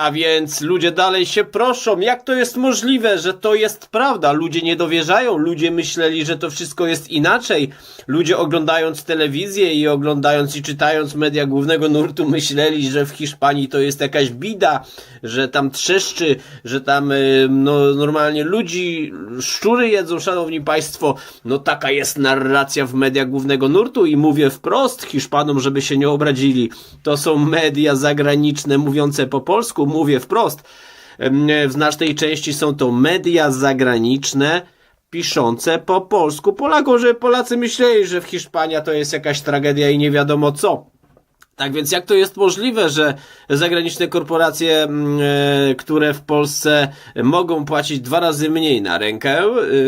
A więc ludzie dalej się proszą, jak to jest możliwe, że to jest prawda? Ludzie nie dowierzają, ludzie myśleli, że to wszystko jest inaczej. Ludzie oglądając telewizję i oglądając i czytając media głównego nurtu myśleli, że w Hiszpanii to jest jakaś bida, że tam trzeszczy, że tam y, no, normalnie ludzi, szczury jedzą, szanowni państwo. No taka jest narracja w media głównego nurtu i mówię wprost Hiszpanom, żeby się nie obrazili. To są media zagraniczne mówiące po polsku, mówię wprost. W znacznej części są to media zagraniczne, piszące po polsku. Polakom, że Polacy myśleli, że w Hiszpania to jest jakaś tragedia i nie wiadomo co. Tak więc jak to jest możliwe, że zagraniczne korporacje, mm, e, które w Polsce mogą płacić dwa razy mniej na rękę,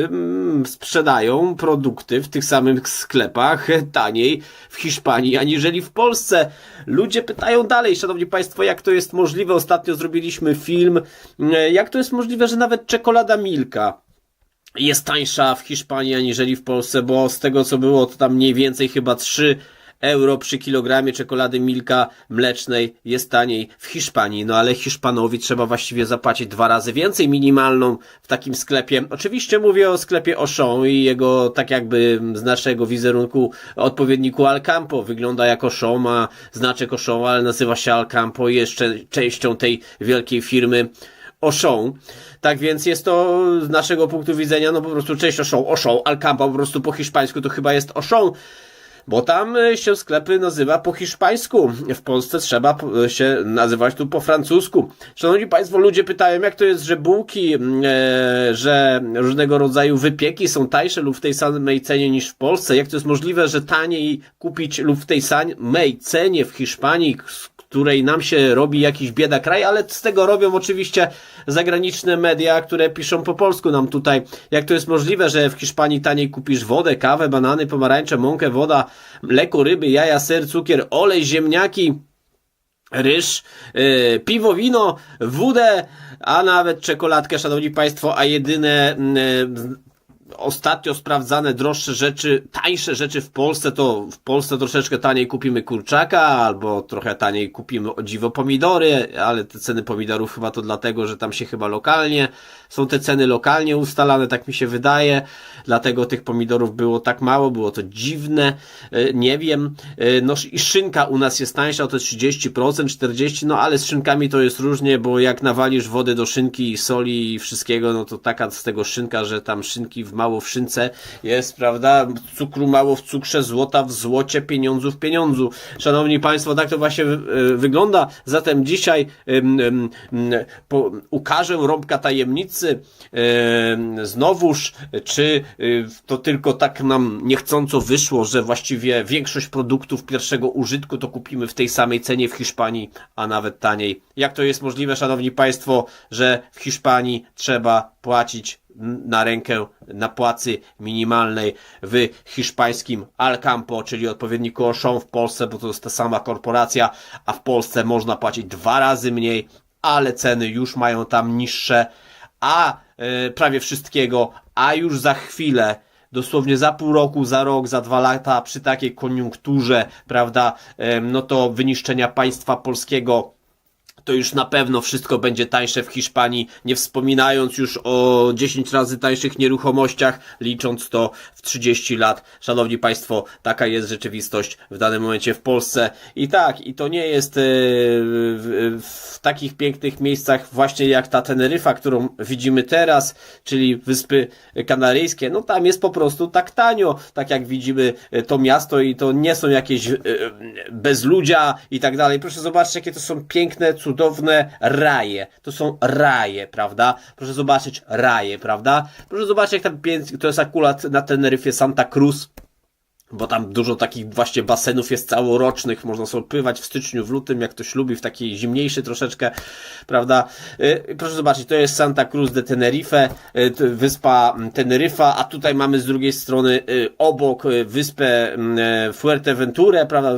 ym, sprzedają produkty w tych samych sklepach taniej w Hiszpanii, aniżeli w Polsce? Ludzie pytają dalej, szanowni państwo, jak to jest możliwe? Ostatnio zrobiliśmy film, e, jak to jest możliwe, że nawet czekolada Milka jest tańsza w Hiszpanii aniżeli w Polsce, bo z tego co było, to tam mniej więcej chyba 3 euro przy kilogramie czekolady Milka mlecznej jest taniej w Hiszpanii. No ale Hiszpanowi trzeba właściwie zapłacić dwa razy więcej minimalną w takim sklepie. Oczywiście mówię o sklepie Auchan i jego tak jakby z naszego wizerunku odpowiedniku Alcampo. Wygląda jak Auchan, ma znaczek Auchan, ale nazywa się Alcampo i jeszcze częścią tej wielkiej firmy Auchan. Tak więc jest to z naszego punktu widzenia, no po prostu część Auchan, Auchan, Alcampo po prostu po hiszpańsku to chyba jest Auchan. Bo tam e, się sklepy nazywa po hiszpańsku. W Polsce trzeba po- się nazywać tu po francusku. Szanowni Państwo, ludzie pytają, jak to jest, że bułki, e, że różnego rodzaju wypieki są tańsze lub w tej samej cenie niż w Polsce. Jak to jest możliwe, że taniej kupić lub w tej samej cenie w Hiszpanii, której nam się robi jakiś bieda kraj, ale z tego robią oczywiście zagraniczne media, które piszą po polsku nam tutaj. Jak to jest możliwe, że w Hiszpanii taniej kupisz wodę, kawę, banany, pomarańcze, mąkę, woda, mleko, ryby, jaja, ser, cukier, olej, ziemniaki, ryż, yy, piwo, wino, wódę, a nawet czekoladkę, szanowni państwo, a jedyne yy, ostatnio sprawdzane droższe rzeczy, tańsze rzeczy w Polsce, to w Polsce troszeczkę taniej kupimy kurczaka, albo trochę taniej kupimy o dziwo pomidory, ale te ceny pomidorów chyba to dlatego, że tam się chyba lokalnie, są te ceny lokalnie ustalane, tak mi się wydaje, dlatego tych pomidorów było tak mało, było to dziwne, e, nie wiem, E, no i szynka u nas jest tańsza o te 30%, 40%, no ale z szynkami to jest różnie, bo jak nawalisz wody do szynki i soli i wszystkiego, no to taka z tego szynka, że tam szynki w mało w szynce jest, prawda, cukru mało w cukrze, złota w złocie, pieniądzu w pieniądzu. Szanowni Państwo, tak to właśnie e, wygląda. Zatem dzisiaj em, em, po, ukażę rąbka tajemnicy em, znowuż, czy y, to tylko tak nam niechcąco wyszło, że właściwie większość produktów pierwszego użytku to kupimy w tej samej cenie w Hiszpanii, a nawet taniej. Jak to jest możliwe, Szanowni Państwo, że w Hiszpanii trzeba płacić na rękę na płacy minimalnej w hiszpańskim Alcampo, czyli odpowiedniku Auchan w Polsce, bo to jest ta sama korporacja, a w Polsce można płacić dwa razy mniej, ale ceny już mają tam niższe, a e, prawie wszystkiego, a już za chwilę dosłownie za pół roku, za rok, za dwa lata, przy takiej koniunkturze, prawda, no to wyniszczenia państwa polskiego, to już na pewno wszystko będzie tańsze w Hiszpanii, nie wspominając już o 10 razy tańszych nieruchomościach, licząc to w 30 lat. Szanowni Państwo, taka jest rzeczywistość w danym momencie w Polsce. I tak, i to nie jest e, w, takich pięknych miejscach właśnie jak ta Teneryfa, którą widzimy teraz, czyli Wyspy Kanaryjskie. No tam jest po prostu tak tanio, tak jak widzimy e, to miasto i to nie są jakieś e, bezludzia i tak dalej. Proszę zobaczyć, jakie to są piękne, cudowne raje. To są raje, prawda? Proszę zobaczyć raje, prawda? Proszę zobaczyć, jak tam pięknie, to jest akurat na Teneryfie Santa Cruz. Bo tam dużo takich właśnie basenów jest całorocznych, można sobie pływać w styczniu, w lutym, jak ktoś lubi, w takiej zimniejszy troszeczkę, prawda? Yy, Proszę zobaczyć, to jest Santa Cruz de Tenerife, t- wyspa mm, Teneryfa, a tutaj mamy z drugiej strony yy, obok wyspę mm, e, Fuerteventurę, prawda?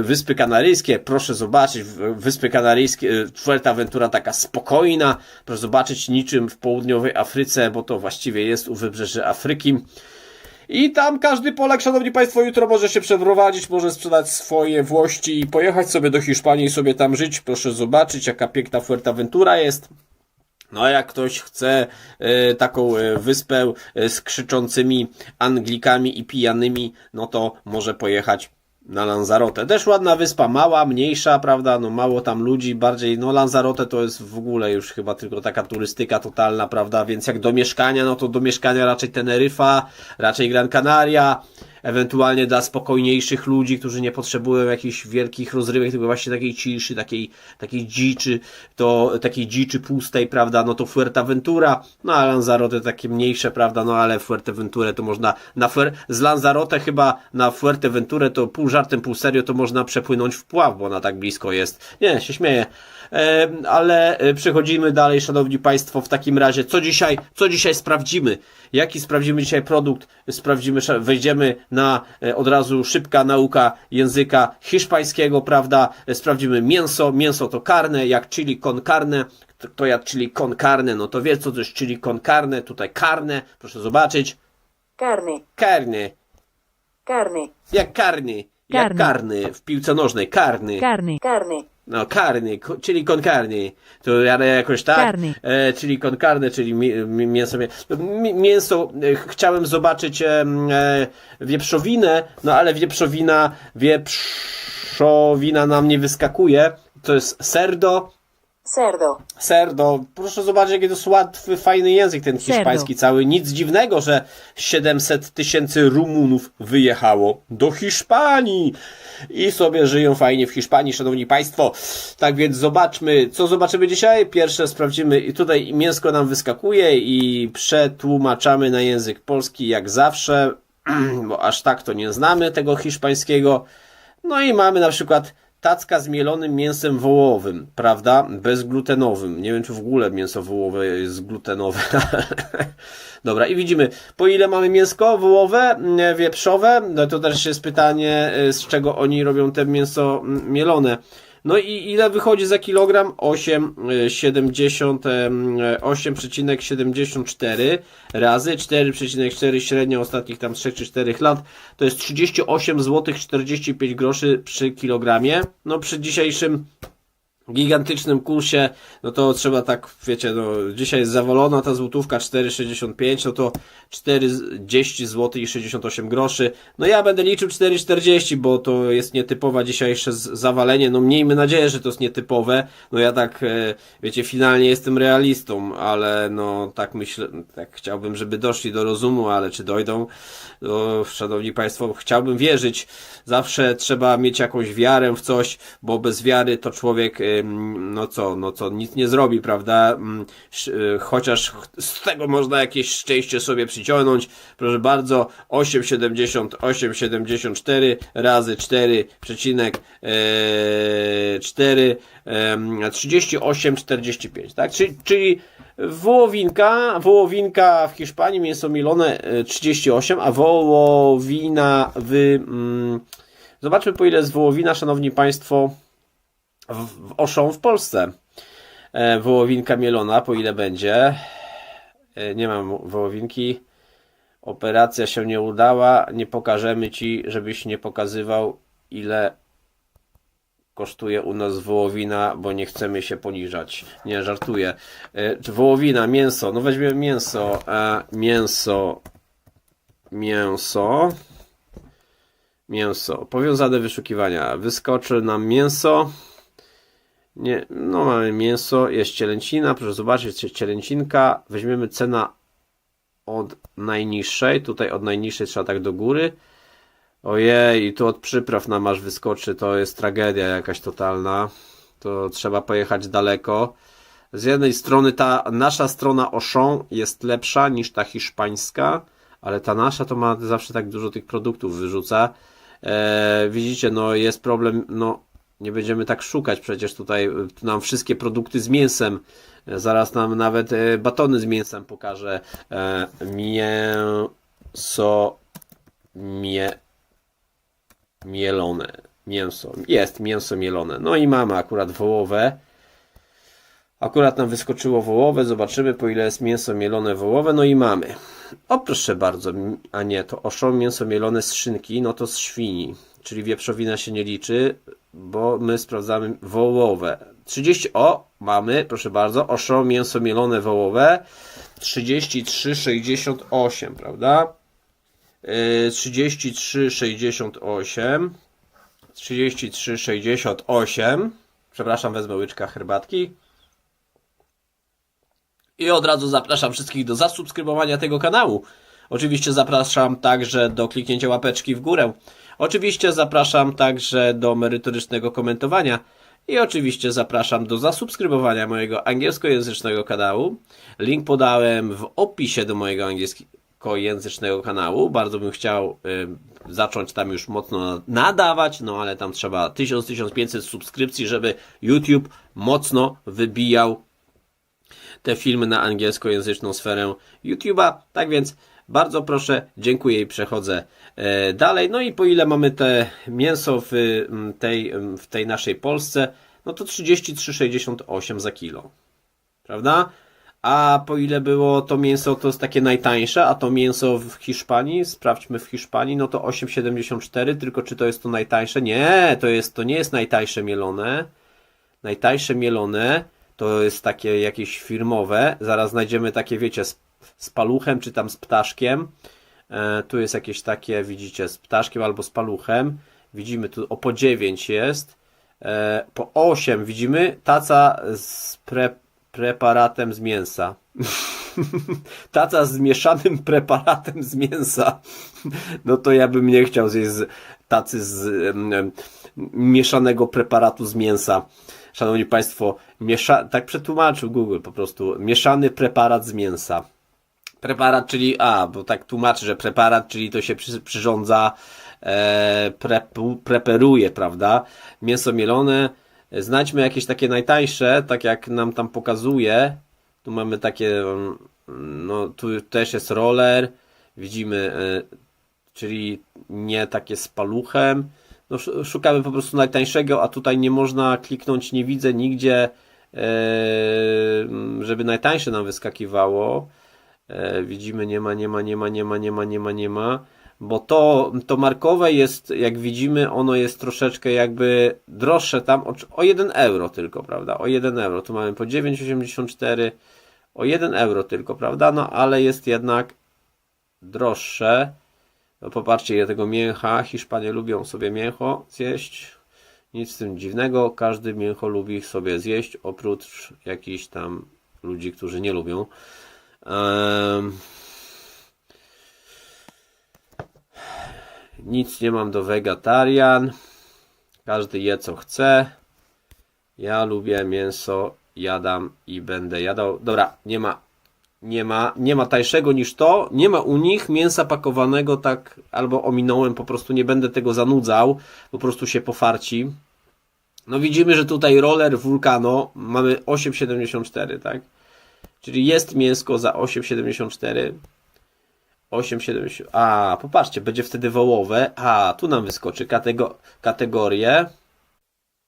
Wyspy Kanaryjskie, proszę zobaczyć, Wyspy Kanaryjskie, Fuerteventura taka spokojna, proszę zobaczyć niczym w południowej Afryce, bo to właściwie jest u wybrzeży Afryki. I tam każdy Polak, szanowni państwo, jutro może się przeprowadzić, może sprzedać swoje włości i pojechać sobie do Hiszpanii i sobie tam żyć. Proszę zobaczyć, jaka piękna Fuerteventura jest. No a jak ktoś chce e, taką e, wyspę e, z krzyczącymi Anglikami i pijanymi, no to może pojechać na Lanzarote. Też ładna wyspa, mała, mniejsza, prawda, no mało tam ludzi, bardziej, no Lanzarote to jest w ogóle już chyba tylko taka turystyka totalna, prawda, więc jak do mieszkania, no to do mieszkania raczej Teneryfa, raczej Gran Canaria, ewentualnie dla spokojniejszych ludzi, którzy nie potrzebują jakichś wielkich rozrywek, tylko właśnie takiej ciszy, takiej, takiej dziczy, to takiej dziczy pustej, prawda, no to Fuerteventura, no a Lanzarote takie mniejsze, prawda, no ale Fuerteventurę to można, na Fuer z Lanzarote chyba na Fuerteventurę to pół żartem, pół serio to można przepłynąć w pław, bo ona tak blisko jest. Nie, się śmieję. E, ale przechodzimy dalej, szanowni państwo, w takim razie, co dzisiaj, co dzisiaj sprawdzimy? Jaki sprawdzimy dzisiaj produkt? Sprawdzimy, wejdziemy na e, od razu szybka nauka języka hiszpańskiego, prawda? E, Sprawdzimy mięso, mięso to carne, jak chili con carne, kto- kto jadł chili con carne, no to wie co to jest chili con carne, tutaj carne, proszę zobaczyć, carne, carne, carne, jak karny, jak Karny. karny. W piłce nożnej, karny. carne, carne, No, ko- czyli con carne. To ja jakoś tak. E, czyli con carne, czyli mi, mi, mięso. mię- mi- Mięso, e, ch- chciałem zobaczyć e, e, wieprzowinę, no ale wieprzowina, wieprzowina nam nie wyskakuje. To jest serdo. Cerdo, Serdo, proszę zobaczyć, jaki to jest łatwy, fajny język ten Serdo. hiszpański cały. Nic dziwnego, że 700 tysięcy Rumunów wyjechało do Hiszpanii i sobie żyją fajnie w Hiszpanii, szanowni państwo. Tak więc zobaczmy, co zobaczymy dzisiaj. Pierwsze sprawdzimy, i tutaj mięsko nam wyskakuje i przetłumaczamy na język polski jak zawsze, bo aż tak to nie znamy tego hiszpańskiego. No i mamy na przykład tacka z mielonym mięsem wołowym, prawda? Bezglutenowym. Nie wiem, czy w ogóle mięso wołowe jest glutenowe. Dobra, i widzimy, po ile mamy mięsko wołowe, wieprzowe. No to też jest pytanie, y, z czego oni robią te mięso mm, mielone. No i ile wychodzi za kilogram? 8, y, 70, em, 8,74 razy 4,4 średnia ostatnich tam 3 czy 4 lat. To jest 38 zł 45 groszy przy kilogramie. No przy dzisiejszym gigantycznym kursie, no to trzeba tak, wiecie, no dzisiaj jest zawalona ta złotówka 4,65, no to 40 zł i 68 groszy. No ja będę liczył 4,40, bo to jest nietypowa dzisiejsze zawalenie. No miejmy nadzieję, że to jest nietypowe. No ja tak, e, wiecie, finalnie jestem realistą, ale no tak myślę, tak chciałbym, żeby doszli do rozumu, ale czy dojdą? No, szanowni Państwo, chciałbym wierzyć. Zawsze trzeba mieć jakąś wiarę w coś, bo bez wiary to człowiek, ym, no co, no co, nic nie zrobi, prawda? Sz- y, Chociaż ch- z tego można jakieś szczęście sobie przyciągnąć. Proszę bardzo, 8,70, 8,74 razy 4,4, 38,45, tak? Czyli, czyli wołowinka, wołowinka w Hiszpanii, mięso milone e, 38, a wołowina w... Mm, zobaczmy po ile jest wołowina, szanowni państwo, w, Oszą w Polsce. E, wołowinka mielona, po ile będzie? E, nie mam wołowinki. Operacja się nie udała. Nie pokażemy ci, żebyś nie pokazywał, ile kosztuje u nas wołowina, bo nie chcemy się poniżać. Nie, żartuję. E, wołowina, mięso. No weźmiemy mięso. Mięso. Mięso. Mięso. Powiązane wyszukiwania. Wyskoczy nam mięso. Nie, no mamy mięso, jest cielęcina, proszę zobaczyć, jest cielęcinka. Weźmiemy cena od najniższej, tutaj od najniższej trzeba tak do góry. Ojej, i tu od przypraw nam aż wyskoczy, to jest tragedia jakaś totalna. To trzeba pojechać daleko. Z jednej strony ta nasza strona Auchan jest lepsza niż ta hiszpańska, ale ta nasza to ma zawsze tak dużo tych produktów wyrzuca. E, widzicie, no jest problem, no nie będziemy tak szukać, przecież tutaj y, nam wszystkie produkty z mięsem, e, zaraz nam nawet e, batony z mięsem pokaże. E, mięso, mie, mielone, mięso, jest mięso mielone. No i mamy akurat wołowe. Akurat nam wyskoczyło wołowe, zobaczymy po ile jest mięso mielone wołowe, no i mamy. O proszę bardzo, a nie, to oszą mięso mielone z szynki, no to z świni, czyli wieprzowina się nie liczy, bo my sprawdzamy wołowe. 30, o, mamy, proszę bardzo, oszą mięso mielone wołowe, 33,68, prawda? Yy, 33,68, 33,68, przepraszam, wezmę łyczka herbatki. I od razu zapraszam wszystkich do zasubskrybowania tego kanału. Oczywiście zapraszam także do kliknięcia łapeczki w górę. Oczywiście zapraszam także do merytorycznego komentowania. I oczywiście zapraszam do zasubskrybowania mojego angielskojęzycznego kanału. Link podałem w opisie do mojego angielskojęzycznego kanału. Bardzo bym chciał y, zacząć tam już mocno nadawać, no ale tam trzeba 1000-1500 subskrypcji, żeby YouTube mocno wybijał te filmy na angielskojęzyczną sferę YouTube'a. Tak więc bardzo proszę, dziękuję i przechodzę e, dalej. No i po ile mamy te mięso w tej, w tej naszej Polsce, no to 33,68 za kilo. Prawda? A po ile było to mięso, to jest takie najtańsze, a to mięso w Hiszpanii, sprawdźmy w Hiszpanii, no to 8,74, tylko czy to jest to najtańsze? Nie, to jest, to nie jest najtańsze mielone. Najtańsze mielone to jest takie jakieś firmowe. Zaraz znajdziemy takie, wiecie, z paluchem czy tam z ptaszkiem. E, tu jest jakieś takie, widzicie, z ptaszkiem albo z paluchem. Widzimy tu o po 9 jest. E, po 8 widzimy taca z pre, preparatem z mięsa. taca z mieszanym preparatem z mięsa. No to ja bym nie chciał zjeść tacy z em, mieszanego preparatu z mięsa. Szanowni Państwo, miesza... tak przetłumaczył Google po prostu. Mieszany preparat z mięsa. Preparat, czyli, a, bo tak tłumaczy, że preparat, czyli to się przy, przyrządza, e, prepu, preperuje, prawda? Mięso mielone. Znajdźmy jakieś takie najtańsze, tak jak nam tam pokazuje. Tu mamy takie, mm, no tu też jest roller. Widzimy, e, czyli nie takie z paluchem. No, sz- szukamy po prostu najtańszego, a tutaj nie można kliknąć, nie widzę nigdzie, e, żeby najtańsze nam wyskakiwało. E, widzimy, nie ma, nie ma, nie ma, nie ma, nie ma, nie ma, nie ma. Bo to, to markowe jest, jak widzimy, ono jest troszeczkę jakby droższe tam o, o 1 euro tylko, prawda? O 1 euro. Tu mamy po 9,84, o 1 euro tylko, prawda? No ale jest jednak droższe. No popatrzcie ile tego mięcha. Hiszpanie lubią sobie mięcho zjeść. Nic w tym dziwnego. Każdy mięcho lubi sobie zjeść, oprócz jakichś tam ludzi, którzy nie lubią. Em, Nic nie mam do wegetarian. Każdy je co chce. Ja lubię mięso, jadam i będę jadał. Dobra, nie ma nie ma, nie ma tańszego niż to, nie ma u nich mięsa pakowanego tak, albo ominąłem, po prostu nie będę tego zanudzał, po prostu się pofarci. No widzimy, że tutaj roller Vulcano mamy 8,74, tak? Czyli jest mięsko za 8,74. 8,70. A, popatrzcie, będzie wtedy wołowe. A, tu nam wyskoczy katego, kategorie.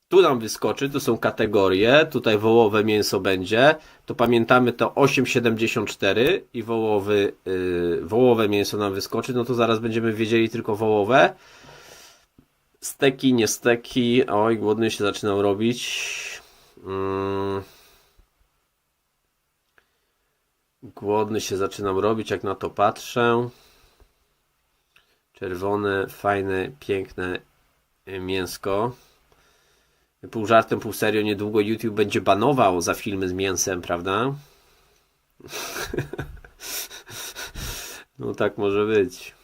Tu nam wyskoczy, to są kategorie. Tutaj wołowe mięso będzie. To pamiętamy to 8,74 i wołowy, yy, wołowe mięso nam wyskoczy. No to zaraz będziemy wiedzieli tylko wołowe. Steki, nie steki. Oj, głodny się zaczynam robić. Mm. Głodny się zaczynam robić, jak na to patrzę. Czerwone, fajne, piękne y, mięsko. Pół żartem, pół serio, niedługo YouTube będzie banował za filmy z mięsem, prawda? No tak może być.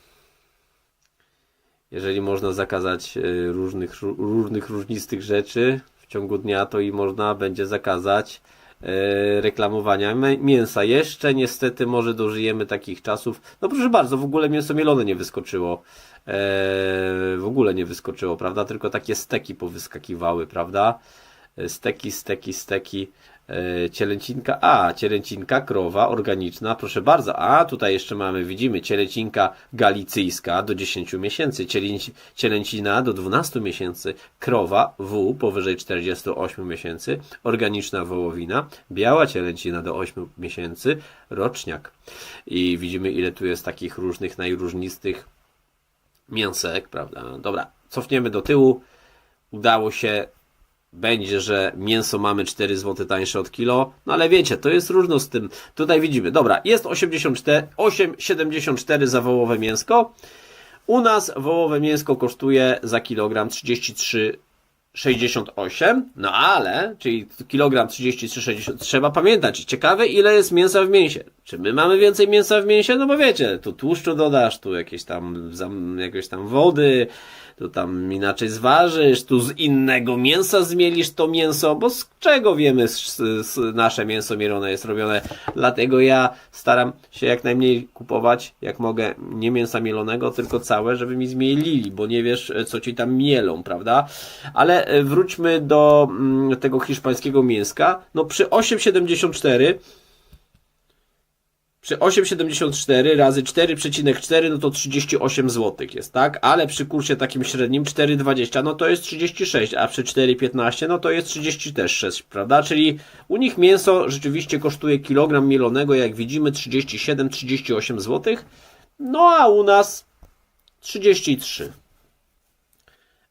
Jeżeli można zakazać y, różnych, ró- różnych różnistych rzeczy w ciągu dnia, to i można będzie zakazać reklamowania mę- mięsa. Jeszcze niestety może dożyjemy takich czasów. No proszę bardzo, w ogóle mięso mielone nie wyskoczyło. E, w ogóle nie wyskoczyło, prawda? Tylko takie steki powyskakiwały, prawda? E, Steki, steki, steki. E, cielęcinka, a, cielęcinka krowa organiczna, proszę bardzo. A, tutaj jeszcze mamy, widzimy, cielęcinka galicyjska do 10 miesięcy, cielęci, cielęcina do 12 miesięcy, krowa W powyżej 48 miesięcy, organiczna wołowina, biała cielęcina do 8 miesięcy, roczniak. I widzimy, ile tu jest takich różnych, najróżnistych mięsek, prawda? Dobra, cofniemy do tyłu. Udało się będzie, że mięso mamy 4 zł tańsze od kilo, no ale wiecie, to jest różno z tym. Tutaj widzimy, dobra, jest 84, 8,74 za wołowe mięsko. U nas wołowe mięsko kosztuje za kilogram 33,68, no ale, czyli kilogram 33,60, trzeba pamiętać, ciekawe ile jest mięsa w mięsie. Czy my mamy więcej mięsa w mięsie? No bo wiecie, tu tłuszczu dodasz, tu jakieś tam, jakieś tam wody, tu tam inaczej zważysz, tu z innego mięsa zmielisz to mięso, bo z czego wiemy, z, z, nasze mięso mielone jest robione. Dlatego ja staram się jak najmniej kupować, jak mogę, nie mięsa mielonego, tylko całe, żeby mi zmielili, bo nie wiesz, co ci tam mielą, prawda? Ale e, wróćmy do mm, tego hiszpańskiego mięska. No przy 8,74 przy 8,74 razy 4,4 no to 38 zł jest, tak? Ale przy kursie takim średnim 4,20 no to jest 36, a przy 4,15 no to jest 36, prawda? Czyli u nich mięso rzeczywiście kosztuje kilogram mielonego, jak widzimy 37-38 zł, no a u nas 33.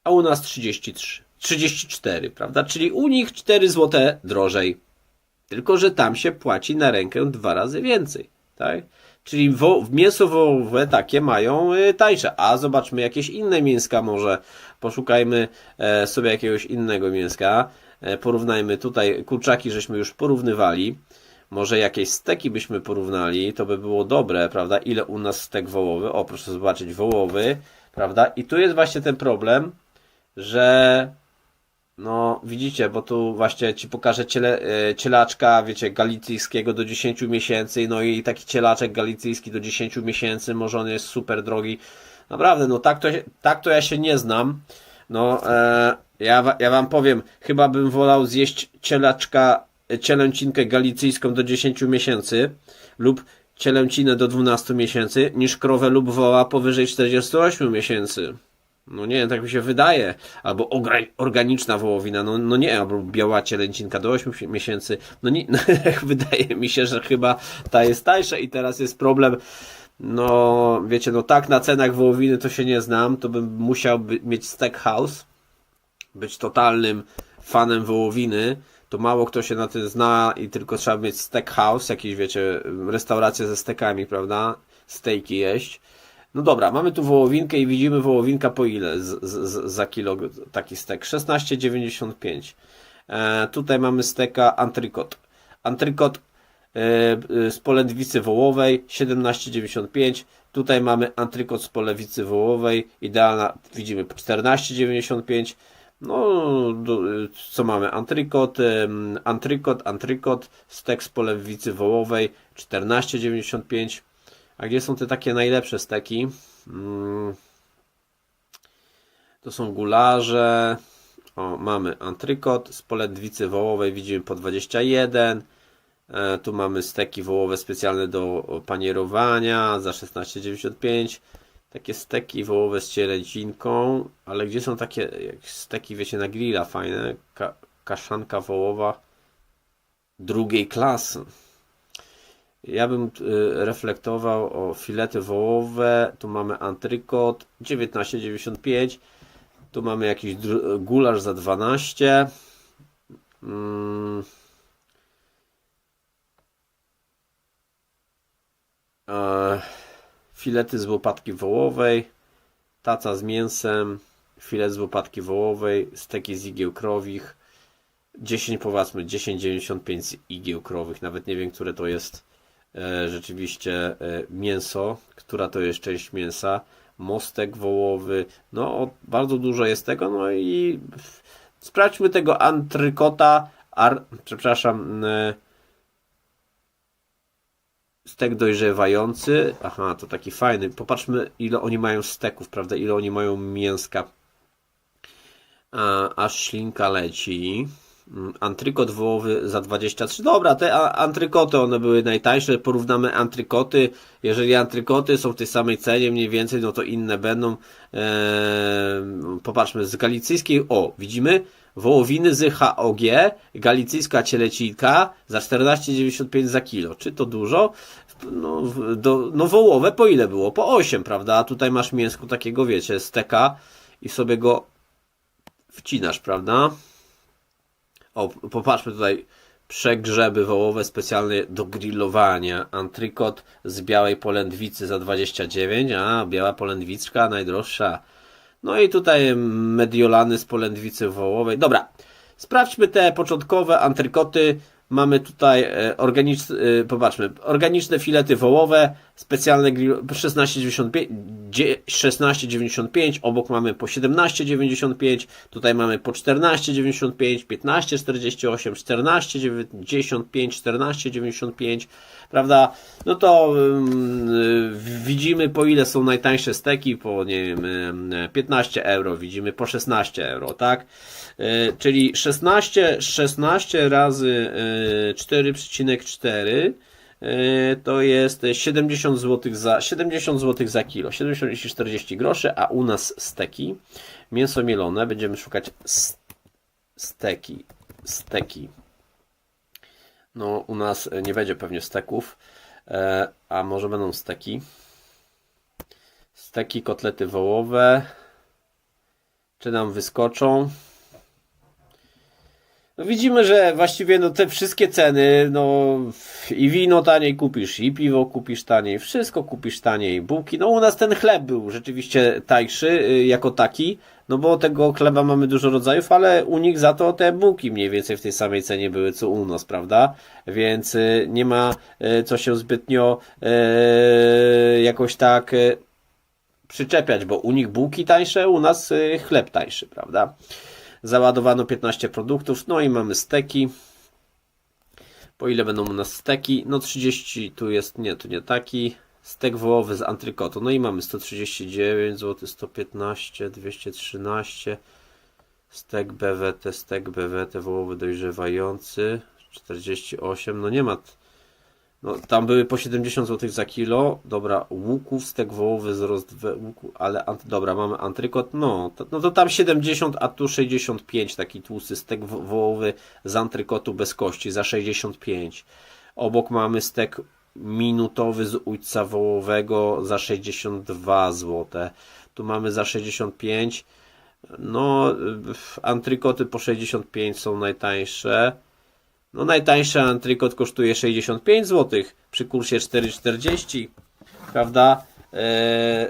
A u nas 33. 34, prawda? Czyli u nich 4 zł drożej. Tylko, że tam się płaci na rękę dwa razy więcej, tak? Czyli wo, mięso wołowe takie mają y, tańsze. A zobaczmy jakieś inne mięska może. Poszukajmy e, sobie jakiegoś innego mięska. E, porównajmy tutaj kurczaki, żeśmy już porównywali. Może jakieś steki byśmy porównali, to by było dobre, prawda? Ile u nas stek wołowy? O, proszę zobaczyć, wołowy, prawda? I tu jest właśnie ten problem, że no, widzicie, bo tu właśnie ci pokażę ciele, e, cielaczka, wiecie, galicyjskiego do 10 miesięcy, no i taki cielaczek galicyjski do 10 miesięcy, może on jest super drogi. Naprawdę, no tak to, tak to ja się nie znam. No, e, ja, ja wam powiem, chyba bym wolał zjeść cielaczka, e, cielęcinkę galicyjską do 10 miesięcy lub cielęcinę do 12 miesięcy, niż krowę lub woła powyżej 48 miesięcy. No nie, tak mi się wydaje. Albo organiczna wołowina, no, no nie, albo biała cielęcinka do 8 si- miesięcy. No nie, no, wydaje mi się, że chyba ta jest tańsza i teraz jest problem. No, wiecie, no tak na cenach wołowiny to się nie znam, to bym musiał by, mieć steakhouse, być totalnym fanem wołowiny, to mało kto się na tym zna i tylko trzeba mieć steakhouse, jakieś wiecie, restauracje ze stekami, prawda? Stejki jeść. No dobra, mamy tu wołowinkę i widzimy wołowinka po ile z, z, za kilo taki stek? 16,95. E, tutaj mamy steka antrykot. Antrykot e, e, z polędwicy wołowej 17,95. Tutaj mamy antrykot z polewicy wołowej, idealna, widzimy 14,95. No, co mamy? Antrykot, antrykot, antrykot, stek z polewicy wołowej 14,95. A gdzie są te takie najlepsze steki? Mm. To są gularze. O, mamy antrykot z polędwicy wołowej, widzimy po 21. E, tu mamy steki wołowe specjalne do panierowania za 16,95. Takie steki wołowe z cielęcinką, ale gdzie są takie steki, wiecie, na grilla fajne? Ka kaszanka wołowa drugiej klasy. Ja bym y, reflektował o filety wołowe. Tu mamy antrykot 19,95. Tu mamy jakiś gulasz za 12. Mm. E, filety z łopatki wołowej. Taca z mięsem. Filet z łopatki wołowej. Steki z igieł krowich. 10 powiedzmy 10,95 z igieł krowych. Nawet nie wiem, które to jest e, rzeczywiście e, mięso, która to jest część mięsa, mostek wołowy, no bardzo dużo jest tego, no i sprawdźmy tego antrykota, ar, przepraszam, e, stek dojrzewający, aha, to taki fajny, popatrzmy ile oni mają steków, prawda, ile oni mają mięska, a, aż ślinka leci, Antrykot wołowy za 23. Dobra, te antrykoty one były najtańsze. Porównamy antrykoty. Jeżeli antrykoty są w tej samej cenie mniej więcej, no to inne będą. Eee, popatrzmy, z galicyjskiej, o, widzimy? Wołowiny z HOG, galicyjska cielecinka za 14,95 za kilo. Czy to dużo? No, do, no wołowe po ile było? Po 8, prawda? A tutaj masz mięsko takiego, wiecie, steka i sobie go wcinasz, prawda? O, popatrzmy tutaj. Przegrzeby wołowe specjalne do grillowania. Antrykot z białej polędwicy za 29. A, biała polędwiczka najdroższa. No i tutaj mediolany z polędwicy wołowej. Dobra, sprawdźmy te początkowe antrykoty. Mamy tutaj e, organiczne, popatrzmy, organiczne filety wołowe, specjalne grill 16,95, dzie- 16,95, obok mamy po 17,95, tutaj mamy po 14,95, 15,48, 14,95, 14,95, prawda? No to y, widzimy po ile są najtańsze steki, po nie wiem, ym, 15 euro, widzimy po 16 euro, tak? Y, Czyli 16, 16 razy y, 4,4 y, to jest 70 zł za 70 zł za kilo, 70 i 40 groszy, a u nas steki, mięso mielone, będziemy szukać steki, steki. No, u nas nie będzie pewnie steków, e, a może będą steki. Steki, kotlety wołowe. Czy nam wyskoczą? No widzimy, że właściwie no te wszystkie ceny, no i wino taniej kupisz, i piwo kupisz taniej, wszystko kupisz taniej, bułki, no u nas ten chleb był rzeczywiście tańszy y, jako taki, no bo tego chleba mamy dużo rodzajów, ale u nich za to te bułki mniej więcej w tej samej cenie były co u nas, prawda? Więc y, nie ma y, co się zbytnio jakoś tak przyczepiać, bo u nich bułki tańsze, u nas chleb tańszy, prawda? Załadowano 15 produktów, no i mamy steki. Po ile będą u nas steki? No 30, tu jest, nie, tu nie taki. Stek wołowy z antrykotu. No i mamy 139 zł, 115, 213. Stek BWT, stek BWT wołowy dojrzewający. 48, no nie ma. No, tam były po 70 zł za kilo. Dobra, łuków, stek wołowy z rozdwe łuku, ale ant, dobra, mamy antrykot. No to, no to tam 70, a tu 65. Taki tłusty stek wo- wołowy z antrykotu bez kości za 65. Obok mamy stek minutowy z ujca wołowego za 62 zł. Tu mamy za 65. No, antrykoty po 65 są najtańsze. No najtańszy antrykot kosztuje 65 zł przy kursie 4,40, prawda? Eee,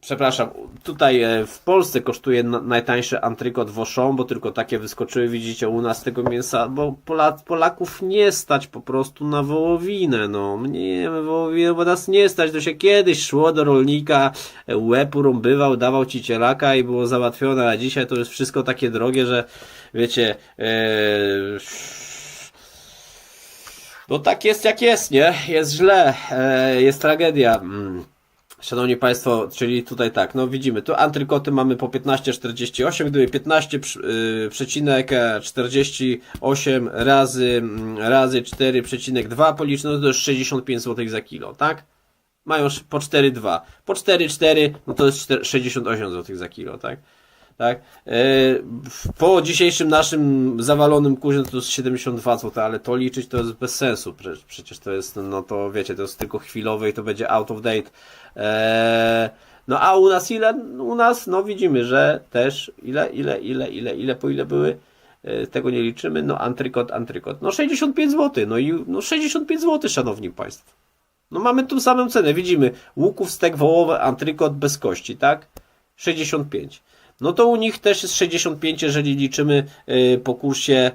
przepraszam, tutaj e, w Polsce kosztuje na, najtańszy antrykot Woszą, bo tylko takie wyskoczyły, widzicie, u nas tego mięsa, bo Pola, Polaków nie stać po prostu na wołowinę, no, nie wołowinę, bo nas nie stać, to się kiedyś szło do rolnika, e, łeb urąbywał, dawał ci cielaka i było załatwione, a dzisiaj to jest wszystko takie drogie, że wiecie, e, no tak jest jak jest, nie? Jest źle, e, jest tragedia. Mm. Szanowni Państwo, czyli tutaj tak, no widzimy, tu antrykoty mamy po 15,48, gdyby 15 przy- y, e, 48 razy, mm, razy 4,2 policzyć, no to jest 65 zł za kilo, tak? Mają po 4,2. Po 4,4 no to jest 4, 68 zł za kilo, tak? Tak? E, po dzisiejszym naszym zawalonym kursie no to jest 72 zł, ale to liczyć to jest bez sensu. Prze- Przecież to jest, no to wiecie, to jest tylko chwilowe i to będzie out of date. E, no a u nas ile? U nas, no widzimy, że też ile, ile, ile, ile, ile, po ile były? E, Tego nie liczymy. No antrykot, antrykot. No 65 zł. No i no 65 zł, szanowni państwo. No mamy tą samą cenę, widzimy. Łuków, stek wołowy, antrykot bez kości, tak? 65. No to u nich też jest 65, jeżeli liczymy y, po kursie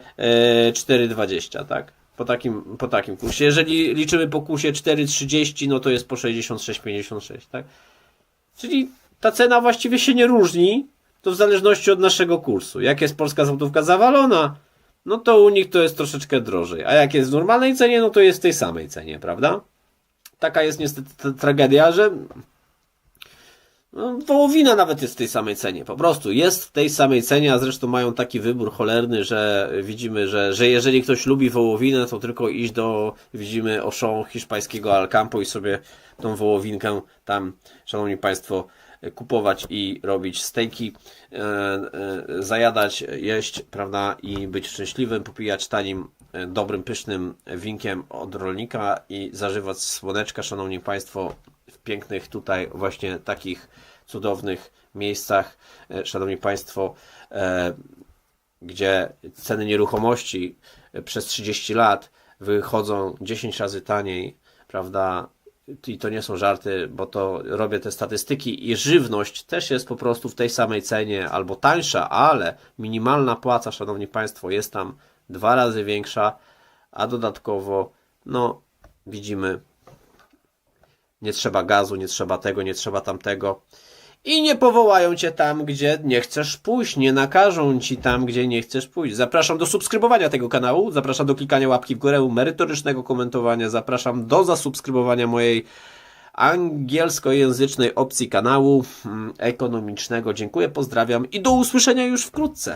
y, 4,20, tak? Po takim, po takim kursie. Jeżeli liczymy po kursie 4,30, no to jest po 66,56, tak? Czyli ta cena właściwie się nie różni, to w zależności od naszego kursu. Jak jest polska złotówka zawalona, no to u nich to jest troszeczkę drożej. A jak jest w normalnej cenie, no to jest w tej samej cenie, prawda? Taka jest niestety tragedia, że wołowina nawet jest w tej samej cenie, po prostu jest w tej samej cenie, a zresztą mają taki wybór cholerny, że widzimy, że, że jeżeli ktoś lubi wołowinę, to tylko iść do, widzimy, Auchan hiszpańskiego Alcampo i sobie tą wołowinkę tam, szanowni państwo, kupować i robić stejki, e, e, zajadać, jeść, prawda, i być szczęśliwym, popijać tanim, e, dobrym, pysznym winkiem od rolnika i zażywać słoneczka, szanowni państwo, w pięknych tutaj właśnie takich cudownych miejscach, e, szanowni państwo, e, gdzie ceny nieruchomości e, przez 30 lat wychodzą 10 razy taniej, prawda? I to nie są żarty, bo to robię te statystyki i żywność też jest po prostu w tej samej cenie albo tańsza, ale minimalna płaca, szanowni państwo, jest tam dwa razy większa, a dodatkowo, no, widzimy, nie trzeba gazu, nie trzeba tego, nie trzeba tamtego. I nie powołają cię tam, gdzie nie chcesz pójść, nie nakażą ci tam, gdzie nie chcesz pójść. Zapraszam do subskrybowania tego kanału, zapraszam do klikania łapki w górę, merytorycznego komentowania, zapraszam do zasubskrybowania mojej angielskojęzycznej opcji kanału mm, ekonomicznego. Dziękuję, pozdrawiam i do usłyszenia już wkrótce.